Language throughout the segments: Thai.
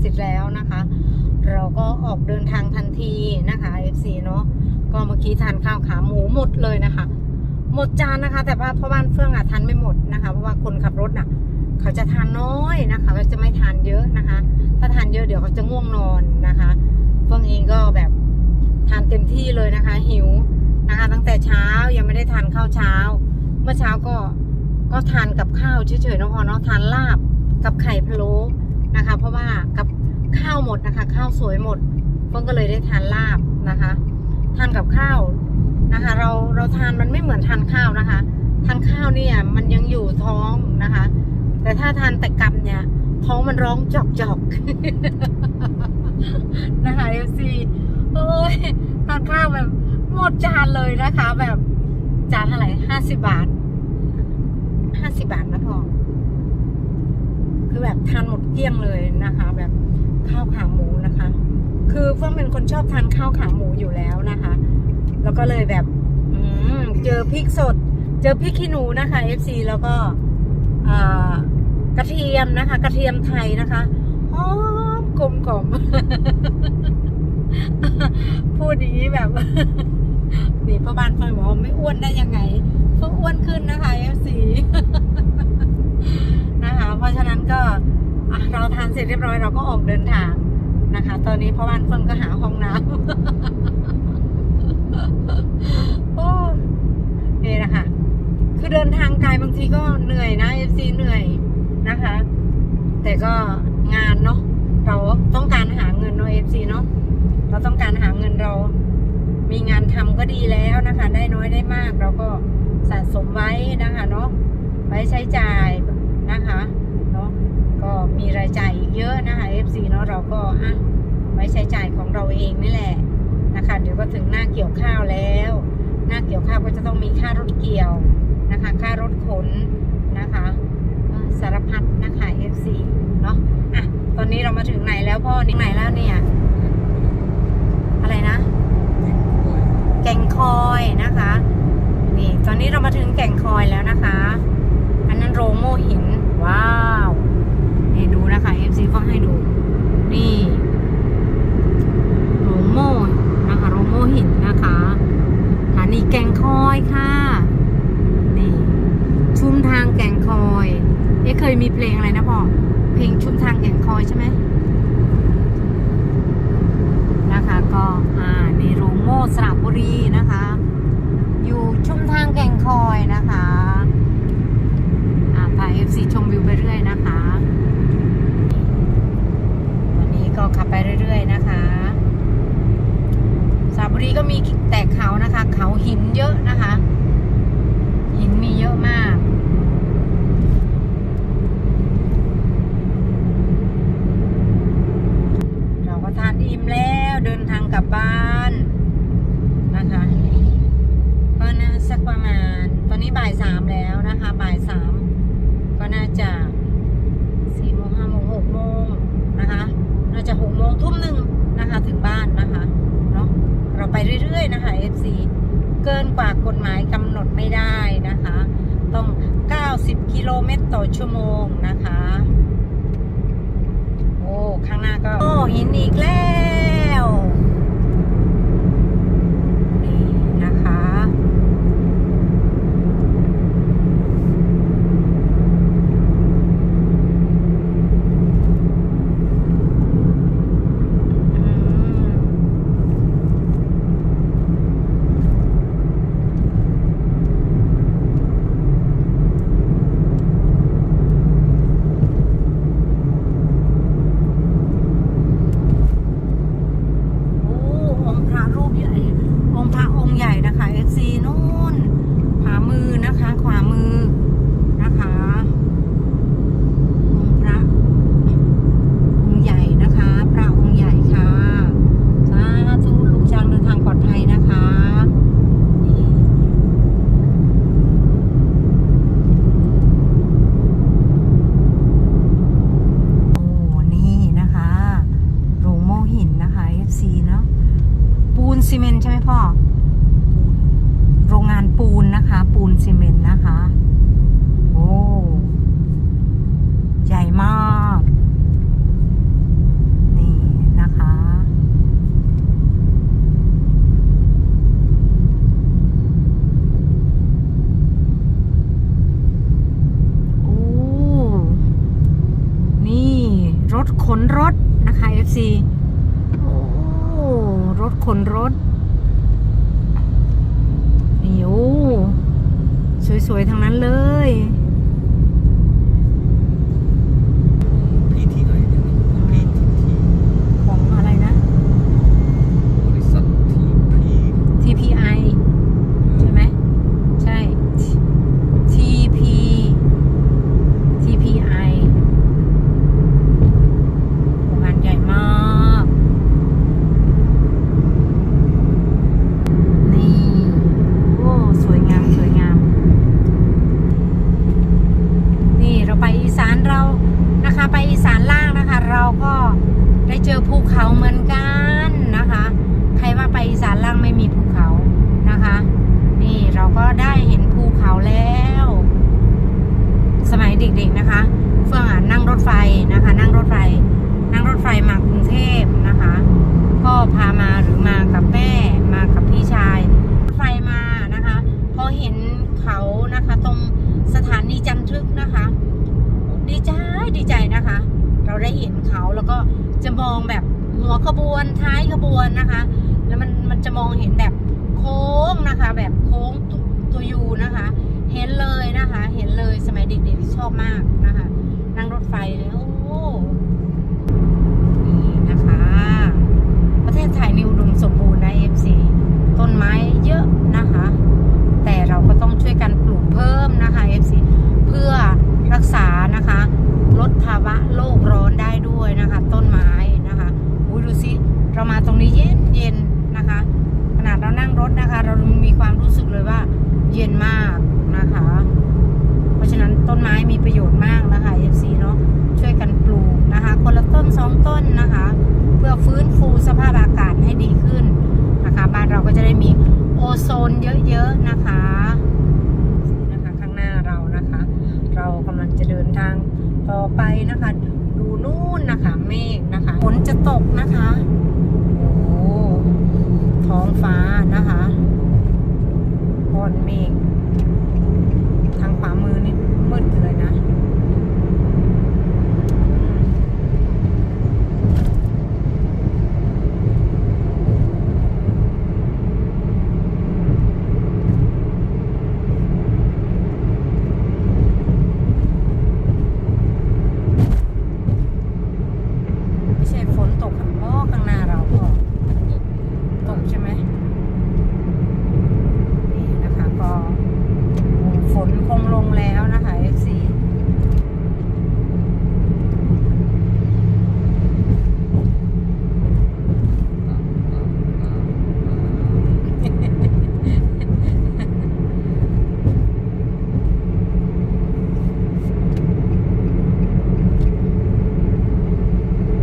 เสร็จแล้วนะคะ เราก็ออกเดินทางทันทีนะคะ FC เนาะก็เมื่อกี้ทานข้าวขาหมูหมดเลยนะคะ หมดจานนะคะ แต่ว่าพ่อบ้านเฟื่องอะทานไม่หมดนะคะ เพราะว่าคนขับรถอะ เขาจะทานน้อยนะคะเขาจะไม่ทานเยอะนะคะ ถ้าทานเยอะเดี๋ยวเขาจะง่วงนอนนะคะ เฟื่องเองก็แบบทานเต็มที่เลยนะคะ หิวนะคะ ตั้งแต่เช้ายังไม่ได้ทานข้าวเช้า เมื่อเช้าก็ก็ทานกับข้าวเฉยๆนะพอเนาะทานลาบกับไข่พะโล้ นะคะ เพราะว่ากับข้าวหมดนะคะ ข้าวสวยหมดเฟื่งก็เลยได้ทานลาบนะคะทานกับข้าวนะคะ เราเราทานมันไม่เหมือนทานข้าวนะคะ ทานข้าวเนี่ยมันยังอยู่ท้องนะคะ แต่ถ้าทานแต่กับเนี่ย ท้องมันร้องจอกจอกนะคะเอฟซีโอ้ยทานข้าวแบบหมดจานเลยนะคะ แบบจานเท่าไหร่ห้าสิบบาทห้าสิบาทนะพอ คือแบบทานหมดเกลี้ยงเลยนะคะ แบบข้าวขาหมูนะคะ คือเฟื่องเป็นคนชอบทานข้าวขาหมูอยู่แล้วนะคะ แล้วก็เลยแบบเจอพริกสด เจอพริกขี้หนูนะคะ FC แล้วก็กระเทียมนะคะ กระเทียมไทยนะคะหอมกลมกล่อมพูดอย่างนี้แบบนี่พ่อบ้านฟังบอกไม่อ้วนได้ยังไงเพิ่งอ้วนขึ้นนะคะ FC นะคะ เพราะฉะนั้นก็เราทานเสร็จเรียบร้อยเราก็ออกเดินทางนะคะ ตอนนี้พ่อบ้านเฟิงก็หาห้องน้ำโอ้นี่นะคะ คือเดินทางไกลบางทีก็เหนื่อยนะ FC เหนื่อยนะคะ แต่ก็งานเนาะเราต้องการหาเงินเนาะ FC เนาะเราต้องการหาเงินเรา มีงานทำก็ดีแล้วนะคะ ได้น้อยได้มากเราก็สะสมไว้นะคะเนาะไว้ใช้จ่าย นะคะเนาะก็มีรายจ่ายอีกเยอะนะคะ FC เนาะเราก็อะไว้ใช้จ่ายของเราเองนี่แหละนะคะ เดี๋ยวก็ถึงหน้าเกี่ยวข้าวแล้ว หน้าเกี่ยวข้าวก็จะต้องมีค่ารถเกี่ยวนะคะ ค่ารถขนนะคะเอ่อสารพัดนะคะ FC เนาะอะตอนนี้เรามาถึงไหนแล้วพ่อถึงไหนแล้วเนี่ย อะไรนะ แก่งคอยนะคะ นี่ตอนนี้เรามาถึงแก่งคอยแล้วนะคะ อันนั้นโรงโม่หิน ว้าว นี่ดูนะคะ FC ก็ให้ดู นี่โรงโม่นะคะโรงโม่หินนะคะสถานีแก่งคอยค่ะ นี่ชุมทางแก่งคอยเอ๊ะเคยมีเพลงอะไรนะพ่อ เพลงชุมทางแก่งคอยใช่ไหม นะคะก็อ่านี่โรงโม่สระบุรีนะคะ อยู่ชุมทางแก่งคอยนะคะอ่าพา FC ชมวิวไปเรื่อยนะคะวันนี้ก็ขับไปเรื่อยๆนะคะสระบุรีก็มีแตกเขานะคะ เขาหินเยอะนะคะ หินมีเยอะมาก เราก็ทานอิ่มแล้วเดินทางกลับบ้านนะคะ ก็น่าสักประมาณ ตอนนี้บ่ายสามแล้วนะคะ บ่ายสามก็น่าจะสี่โมงห้าโมงหกโมงนะคะ น่า จะหกโมงทุ่มหนึ่งนะคะถึงบ้านนะคะเนาะเราไปเรื่อยๆนะคะ FC เกินกว่ากฎหมายกำหนดไม่ได้นะคะ ต้อง 90 กิโลเมตรต่อชั่วโมงนะคะ โอ้ ข้างหน้าก็ โอ้หินอีกแล้ว นรถนะคะ FC โอ้รถขนรถนี่โอ้สวยๆทั้งนั้นเลย พีทีอะไรเนี่ยพีทีที ของอะไรนะ บริษัททีพี TPI ใช่ไหม ใช่ TP TPI โรงงานใหญ่มาก นี่ โอ้ สวยงาม สวยงาม นี่เราไปอีสานเรา นะคะไปอีสานล่างนะคะ เราก็ได้เจอภูเขาเหมือนกันนะคะ ใครว่าไปอีสานล่างไม่มีภูเขานะคะ นี่เราก็ได้เห็นภูเขาแล้ว สมัยเด็กๆนะคะ เฟื่องอะนั่งรถไฟนะคะ นั่งรถไฟ นั่งรถไฟมากรุงเทพนะคะพ่อพามาหรือมากับแม่มากับพี่ชายรถไฟมานะคะพอเห็นเขานะคะ ตรงสถานีจันทึกนะคะ ดีใจดีใจนะคะ เรา ได้เห็นเขาแล้วก็จะมองแบบหัวขบวนท้ายขบวนนะคะ แล้วมันมันจะมองเห็นแบบโค้งนะคะ แบบโค้งตัวยูนะคะ เห็นเลยนะคะ เห็นเลยสมัยเด็กๆชอบมากนะคะ นั่งรถไฟเลยโอ้นี่นะคะ ประเทศไทยนี่อุดมสมบูรณ์นะ FC ต้นไม้เยอะนะคะ แต่เราก็ต้องช่วยกันปลูกเพิ่มนะคะ FC เพื่อรักษานะคะ ดภาวะโลกร้อนได้ด้วยนะคะ ต้นไม้นะคะอุ้ยดูสิเรามาตรงนี้เย็นเย็นนะคะ ขนาดเรานั่งรถนะคะ เรามีความรู้สึกเลยว่าเย็นมากนะคะ เพราะฉะนั้นต้นไม้มีประโยชน์มากนะคะ FC เนาะช่วยกันปลูกนะคะ คนละต้นสองต้นนะคะ เพื่อฟื้นฟูสภาพอากาศให้ดีขึ้นนะคะ บ้านเราก็จะได้มีโอโซนเยอะๆนะคะนะคะข้างหน้าเรานะคะ เรากำลังจะเดินทางต่ อไปนะคะ ดูนู่นนะคะ เมฆนะคะฝนจะตกนะคะโอ้ท้องฟ้านะคะก้อนเมฆทางขวามือนี่มืดเลยนะ ไม่ใช่ฝนตกค่ะอ๋อข้างหน้าเราก็ตกใช่ไหมนี่นะคะก็ฝนคงลงแล้วนะคะ FC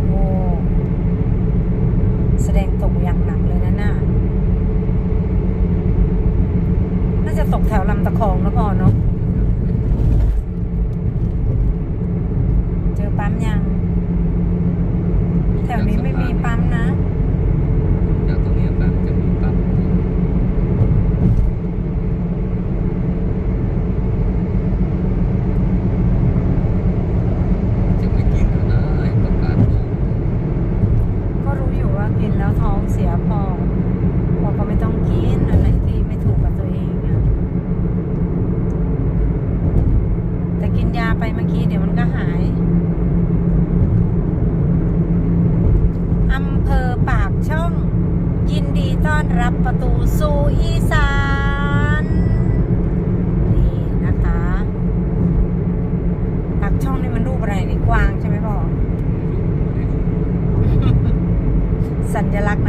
โอ้แสดงตกอย่างหนักเลยนะน่ะน่าจะตกแถวลำตะคองแล้วพอเนาะ เจอปั๊มยัง แถวนี้ไม่มีปั๊มนะ จากตรงนี้ปั๊มจะมีปั๊มจะไม่กินแล้วนะไอ้ประกาศบอก ก็รู้อยู่ว่ากินแล้วท้องเสียพอพอก็ไม่ต้องกินอะไรที่ไม่ถูกกับตัวเองอะแต่กินยาไปเมื่อกี้เดี๋ยวมันก็หาย อำเภอปากช่อง ยินดีต้อนรับประตูสู่ อีสานนี่นะคะปากช่องนี่มันรูปอะไรนี่กวางใช่ไหมพ่อสัญลักษณ์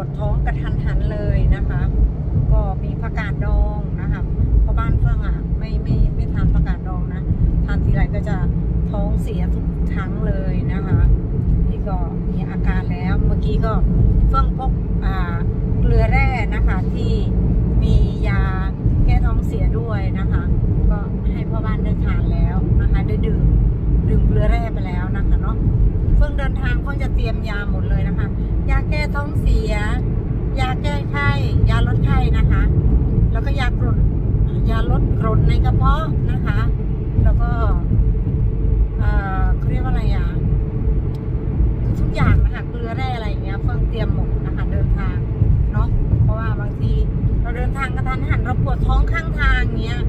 วดท้องกระทันหันเลยนะคะ ก็มีผักกาดดองนะคะเพราะบ้านเฟื่องอะไม่ไม่ไม่ทานผักกาดดองนะทานทีไรก็จะท้องเสียทุกทั้งเลยนะคะนี่ก็มีอาการแล้วเมื่อกี้ก็เฟื่องพกอ่าเกลือแร่นะคะที่มียาแก้ท้องเสียด้วยนะคะ ก็ให้พ่อบ้านได้ทานแล้วนะคะได้ดื่มดื่มเกลือแร่ไปแล้วนะคะเนาะเพิ่งเดินทางก็จะเตรียมยาหมดเลยนะคะ ยาแก้ท้องเสีย ในกระเพาะนะคะ แล้วก็เขาเรียกว่าอะไรอะคือทุกอย่างนะคะเกลือแร่อะไรอย่างเงี้ยเฟิ่งเตรียมหมดนะคะเดินทางเนาะเพราะว่าบางทีเราเดินทางกระทันหันเราปวดท้องข้างทางเงี้ย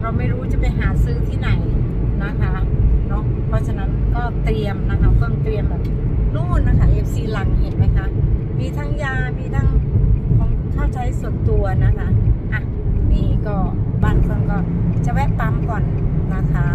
เราไม่รู้จะไปหาซื้อที่ไหนนะคะเนาะเพราะฉะนั้นก็เตรียมนะคะเฟิ่งเตรียมแบบนู่นนะคะ FC หลังเห็นไหมคะมีทั้งยามีทั้งของข้าใช้ส่วนตัวนะคะ ปั๊มก่อนนะคะ